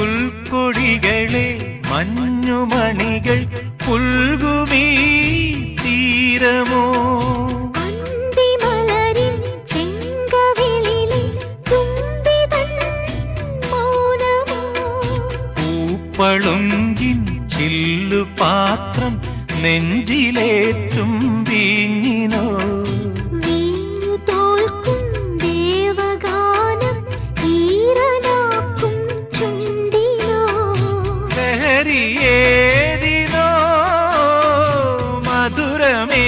പുൽക്കൊടികളെ മഞ്ഞുമണികൾ പുൽകുമീ തീരമോ? അന്തിമലരിൻ ചില്ലു പാത്രം നെഞ്ചിലേറ്റും വീഞ്ഞിനോ ఏదినో మధురమే.